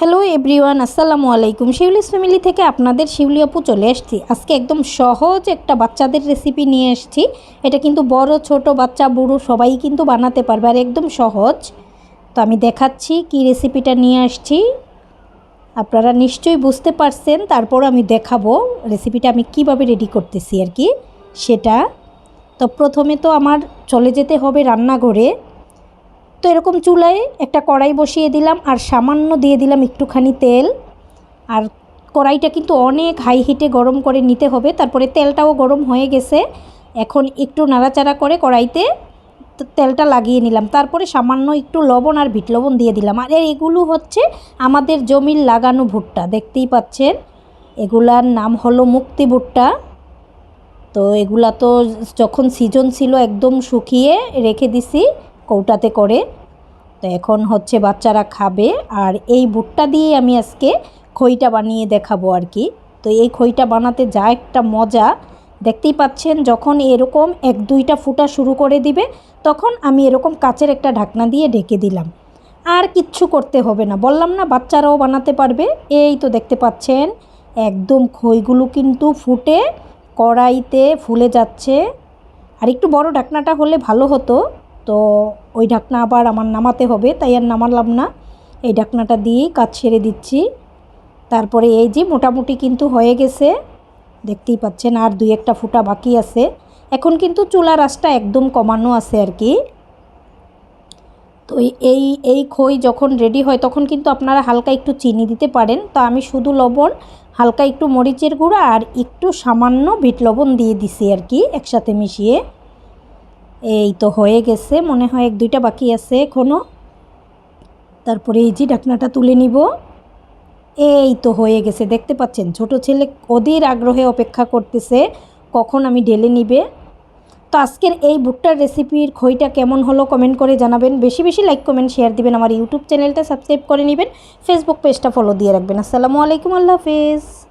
Hello everyone আসসালামু আলাইকুম। Shiuli's family থেকে আপনাদের শিউলি আপু চলে এসেছি আজকে একদম সহজ একটা বাচ্চাদের রেসিপি নিয়ে এসেছি এটা কিন্তু বড়, ছোট বাচ্চা, বুড়ো, সবাই কিন্তু বানাতে পারবে আর একদম সহজ। তো আমি দেখাচ্ছি কি রেসিপিটা নিয়ে আসছি। আপনারা নিশ্চয়ই বুঝতে পারছেন, তারপর আমি দেখাবো রেসিপিটা আমি কীভাবে রেডি করতেছি আর কি। সেটা তো প্রথমে তো আমার চলে যেতে হবে রান্নাঘরে। তো এরকম চুলায় একটা কড়াই বসিয়ে দিলাম আর সামান্য দিয়ে দিলাম একটুখানি তেল। আর কড়াইটা কিন্তু অনেক হাই হিটে গরম করে নিতে হবে, তারপরে তেলটাও গরম হয়ে গেছে। এখন একটু নাড়াচাড়া করে কড়াইতে তেলটা লাগিয়ে নিলাম। তারপরে সামান্য একটু লবণ আর বিট লবণ দিয়ে দিলাম। আর এগুলো হচ্ছে আমাদের জমির লাগানো ভুট্টা, দেখতেই পাচ্ছেন? এগুলার নাম হলো মুক্তি ভুট্টা। তো এগুলা তো যখন সিজন ছিল একদম শুকিয়ে রেখে দিছি কৌটাতে করে। তো এখন হচ্ছে বাচ্চারা খাবে আর এই বুটটা দিয়ে আমি আজকে খইটা বানিয়ে দেখাবো আর কি। তো এই খইটা বানাতে যা একটা মজা। দেখতেই পাচ্ছেন যখন এরকম এক দুইটা ফুটা শুরু করে দিবে, তখন আমি এরকম কাচের একটা ঢাকনা দিয়ে ঢেকে দিলাম। আর কিচ্ছু করতে হবে না। বললাম না, বাচ্চারাও বানাতে পারবে। এই তো দেখতে পাচ্ছেন, একদম খইগুলো কিন্তু ফুটে কড়াইতে ফুলে যাচ্ছে। আর একটু বড় ঢাকনাটা হলে ভালো হতো। তো ওই ঢাকনা আবার আমার নামাতে হবে, তাই আর নামালাম না। এই ঢাকনাটা দিয়েই কাজ ছেড়ে দিচ্ছি। তারপরে এই যে মোটামুটি কিন্তু হয়ে গেছে, দেখতেই পাচ্ছেন আর দুই একটা ফুটা বাকি আছে। এখন কিন্তু চুলা রাসটা একদম কমানো আছে আর কি। তো এই এই খই যখন রেডি হয় তখন কিন্তু আপনারা হালকা একটু চিনি দিতে পারেন। তো আমি শুধু লবণ, হালকা একটু মরিচের গুঁড়া আর একটু সামান্য ভিট লবণ দিয়ে দিছি আর কি, একসাথে মিশিয়ে। এই তো হয়ে গেছে, মনে হয় এক দুইটা বাকি আছে এখনও তারপরে এই যে ঢাকনাটা তুলে নিব। এই তো হয়ে গেছে, দেখতে পাচ্ছেন, ছোট ছেলে অধীর আগ্রহে অপেক্ষা করতেছে, কখন আমি ঢেলে নিবে। তো আজকের এই ভুট্টার রেসিপির খইটা কেমন হলো কমেন্ট করে জানাবেন। বেশি বেশি লাইক, কমেন্ট, শেয়ার দিবেন আমার ইউটিউব চ্যানেলটা, সাবস্ক্রাইব করে নেবেন। ফেসবুক পেজটা ফলো দিয়ে রাখবেন। আসসালামু আলাইকুম, আল্লাহ হাফেজ।